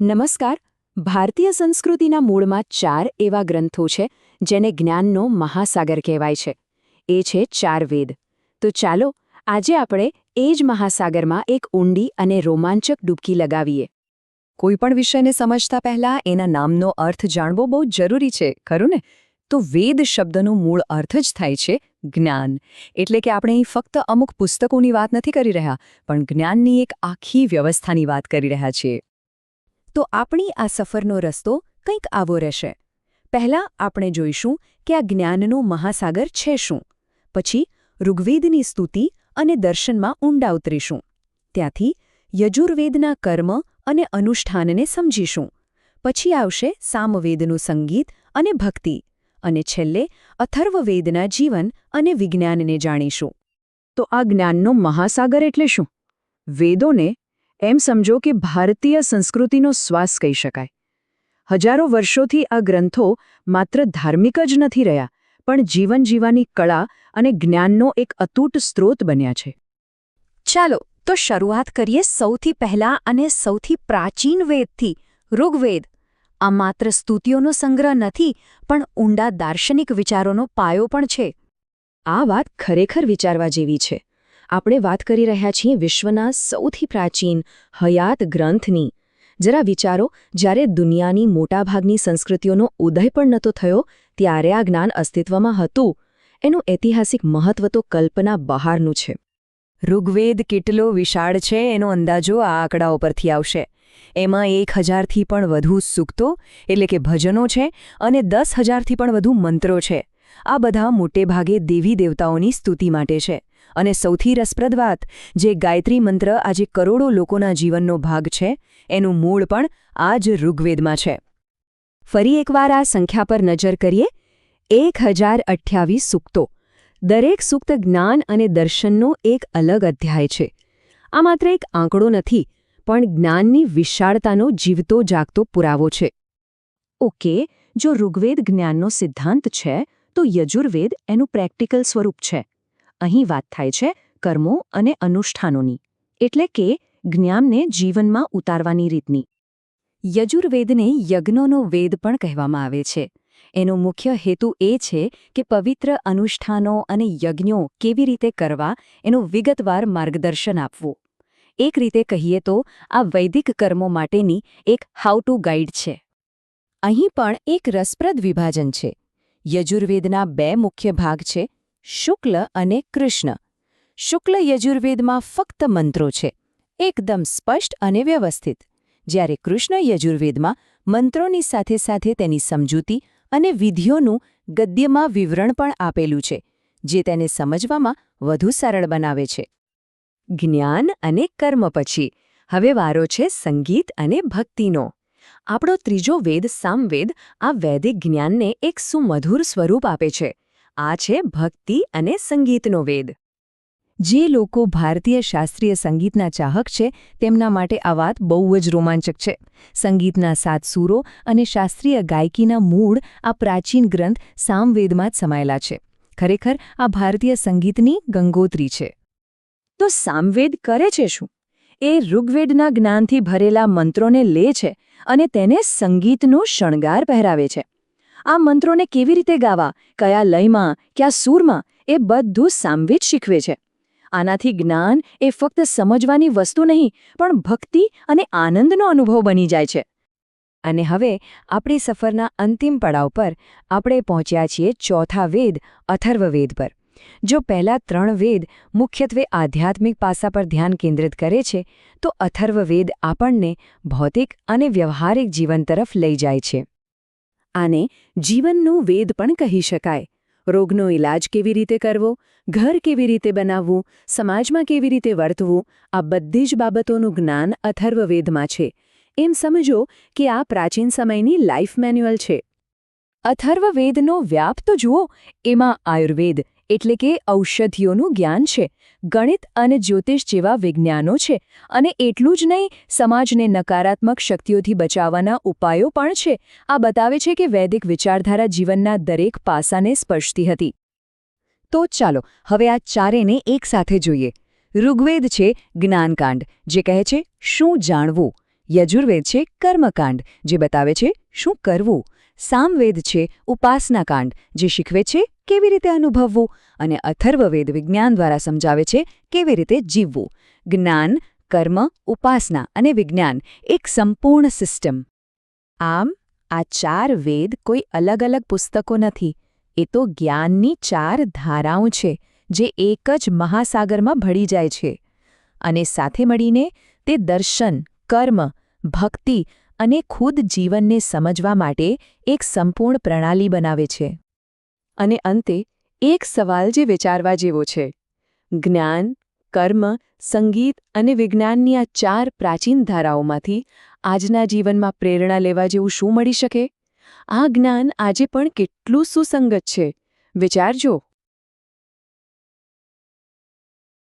નમસ્કાર. ભારતીય સંસ્કૃતિના મૂળમાં ચાર એવા ગ્રંથો છે જેને જ્ઞાનનો મહાસાગર કહેવાય છે. એ છે ચાર વેદ તો ચાલો, આજે આપણે એ જ મહાસાગરમાં એક ઊંડી અને રોમાંચક ડૂબકી લગાવીએ. કોઈપણ વિષયને સમજતા પહેલા એના નામનો અર્થ જાણવો બહુ જરૂરી છે, ખરું ને? તો વેદ શબ્દનો મૂળ અર્થ જ થાય છે જ્ઞાન. એટલે કે આપણે અહીં ફક્ત અમુક પુસ્તકોની વાત નથી કરી રહ્યા, પણ જ્ઞાનની એક આખી વ્યવસ્થાની વાત કરી રહ્યા છીએ. તો આપણી આ સફરનો રસ્તો કંઈક આવો રહેશે. પહેલાં આપણે જોઈશું કે આ જ્ઞાનનો મહાસાગર છે શું. પછી ઋગ્વેદની સ્તુતિ અને દર્શનમાં ઊંડા ઉતરીશું. ત્યાંથી યજુર્વેદના કર્મ અને અનુષ્ઠાનને સમજીશું. પછી આવશે સામવેદનું સંગીત અને ભક્તિ અને છેલ્લે અથર્વવેદના જીવન અને વિજ્ઞાનને જાણીશું. તો આ જ્ઞાનનો મહાસાગર એટલે શું? વેદોને એમ સમજો કે ભારતીય સંસ્કૃતિનો શ્વાસ કહી શકાય. હજારો વર્ષોથી આ ગ્રંથો માત્ર ધાર્મિક જ નથી રહ્યા, પણ જીવન જીવવાની કળા અને જ્ઞાનનો એક અતૂટ સ્ત્રોત બન્યા છે. ચાલો, તો શરૂઆત કરીએ સૌથી પહેલા અને સૌથી પ્રાચીન વેદથી, ઋગ્વેદ. આ માત્ર સ્તુતિઓનો સંગ્રહ નથી, પણ ઊંડા દાર્શનિક વિચારોનો પાયો પણ છે. આ વાત ખરેખર વિચારવા જેવી છે. આપણે વાત કરી રહ્યા છીએ વિશ્વના સૌથી પ્રાચીન હયાત ગ્રંથની. જરા વિચારો, જ્યારે દુનિયાની મોટાભાગની સંસ્કૃતિઓનો ઉદય પણ નહોતો થયો, ત્યારે આ જ્ઞાન અસ્તિત્વમાં હતું. એનું ઐતિહાસિક મહત્વ તો કલ્પના બહારનું છે. ઋગ્વેદ કેટલો વિશાળ છે એનો અંદાજો આ આંકડાઓ પરથી આવશે. એમાં એક હજારથી પણ વધુ સૂક્તો, એટલે કે ભજનો છે, અને દસ હજારથી પણ વધુ મંત્રો છે. આ બધા મોટેભાગે દેવી દેવતાઓની સ્તુતિ માટે છે. અને સૌથી રસપ્રદ વાત, જે ગાયત્રી મંત્ર આજે કરોડો લોકોના જીવનનો ભાગ છે, એનું મૂળ પણ આ જ ઋગ્વેદમાં છે. ફરી એકવાર આ સંખ્યા પર નજર કરીએ. એક હજાર અઠ્યાવીસ સૂક્તો. દરેક સૂક્ત જ્ઞાન અને દર્શનનો એક અલગ અધ્યાય છે. આ માત્ર એક આંકડો નથી, પણ જ્ઞાનની વિશાળતાનો જીવતો જાગતો પુરાવો છે. ઓકે, જો ઋગ્વેદ જ્ઞાનનો સિદ્ધાંત છે, તો યજુર્વેદ એનું પ્રેક્ટિકલ સ્વરૂપ છે. અહીં વાત થાય છે કર્મો અને અનુષ્ઠાનોની, એટલે કે જ્ઞાનને જીવનમાં ઉતારવાની રીતની. યજુર્વેદને યજ્ઞોનો વેદ પણ કહેવામાં આવે છે. એનો મુખ્ય હેતુ એ છે કે પવિત્ર અનુષ્ઠાનો અને યજ્ઞો કેવી રીતે કરવા એનું વિગતવાર માર્ગદર્શન આપવું. એક રીતે કહીએ તો, આ વૈદિક કર્મો માટેની એક હાઉ ટુ ગાઈડ છે. અહીં પણ એક રસપ્રદ વિભાજન છે. યજુર્વેદના બે મુખ્ય ભાગ છે શુક્લ અને કૃષ્ણ. શુક્લ યજુર્વેદમાં ફક્ત મંત્રો છે. એકદમ સ્પષ્ટ અને વ્યવસ્થિત. જ્યારે કૃષ્ણ યજુર્વેદમાં મંત્રોની સાથે સાથે તેની સમજૂતી અને વિધિઓનું ગદ્યમાં વિવરણ પણ આપેલું છે, જે તેને સમજવામાં વધુ સરળ બનાવે છે. જ્ઞાન અને કર્મ પછી, હવે વારો છે સંગીત અને ભક્તિનો. આપણો ત્રીજો વેદ સામવેદ આ વૈદિક જ્ઞાનને એક સુમધુર સ્વરૂપ આપે છે. આ છે ભક્તિ અને સંગીતનો વેદ. જે લોકો ભારતીય શાસ્ત્રીય સંગીતના ચાહક છે, તેમના માટે આ વાત બહુ જ રોમાંચક છે. સંગીતના સાત સૂરો અને શાસ્ત્રીય ગાયકીના મૂળ આ પ્રાચીન ગ્રંથ સામવેદમાં જ સમાયેલા છે. ખરેખર, આ ભારતીય સંગીતની ગંગોત્રી છે. તો સામવેદ કરે છે શું? એ ઋગ્વેદના જ્ઞાનથી ભરેલા મંત્રોને લે છે અને તેને સંગીતનો શણગાર પહેરાવે છે. આ મંત્રોને કેવી રીતે ગાવા? કયા લયમાં? કયા સૂરમાં? એ બધું સામવેદ શીખવે છે. આનાથી જ્ઞાન એ ફક્ત સમજવાની વસ્તુ નહીં, પણ ભક્તિ અને આનંદનો અનુભવ બની જાય છે. અને હવે આપણી સફરના અંતિમ પડાવ પર આપણે પહોંચ્યા છીએ ચોથા વેદ અથર્વવેદ પર. જો પહેલા ત્રણ વેદ મુખ્યત્વે આધ્યાત્મિક પાસા પર ધ્યાન કેન્દ્રિત કરે છે, તો અથર્વવેદ આપણને ભૌતિક અને વ્યવહારિક જીવન તરફ લઈ જાય છે. આને જીવનનું વેદ પણ કહી શકાય. રોગનો ઇલાજ કેવી રીતે કરવો, ઘર કેવી રીતે બનાવવું, સમાજમાં કેવી રીતે વર્તવું, આ બધી જ બાબતોનું જ્ઞાન અથર્વવેદમાં છે. એમ સમજો કે આ પ્રાચીન સમયની લાઇફ મેન્યુઅલ છે. અથર્વવેદનો વ્યાપ તો જુઓ, એમાં આયુર્વેદ એટલે કે ઔષધિઓનું જ્ઞાન છે. ગણિત અને જ્યોતિષ જેવા વિજ્ઞાનો છે. અને એટલું જ નહીં, સમાજને નકારાત્મક શક્તિઓથી બચાવવાના ઉપાયો પણ છે. આ બતાવે છે કે વૈદિક વિચારધારા જીવનના દરેક પાસાને સ્પર્શતી હતી. તો ચાલો, હવે આ ચારેને એકસાથે જોઈએ. ઋગ્વેદ છે જ્ઞાનકાંડ, જે કહે છે, શું જાણવું? યજુર્વેદ છે કર્મકાંડ, જે બતાવે છે, શું કરવું? સામવેદ છે ઉપાસનાકાંડ, જે શીખવે છે કેવી રીતે અનુભવવું અને અથર્વવેદ વિજ્ઞાન દ્વારા સમજાવે છે કેવી રીતે જીવવું. જ્ઞાન, કર્મ, ઉપાસના અને વિજ્ઞાન એક સંપૂર્ણ સિસ્ટમ. આમ, આ ચાર વેદ કોઈ અલગ અલગ પુસ્તકો નથી. એ તો જ્ઞાનની ચાર ધારાઓ છે, જે એક જ મહાસાગરમાં ભળી જાય છે. અને સાથે મળીને તે દર્શન, કર્મ, ભક્તિ અને ખુદ જીવનને સમજવા માટે એક સંપૂર્ણ પ્રણાલી બનાવે છે. અને અંતે, એક સવાલ જે વિચારવા જેવો છે. જ્ઞાન, કર્મ, સંગીત અને વિજ્ઞાનની આ ચાર પ્રાચીન ધારાઓમાંથી આજના જીવનમાં પ્રેરણા લેવા જેવું શું મળી શકે? આ જ્ઞાન આજે પણ કેટલું સુસંગત છે. વિચારજો.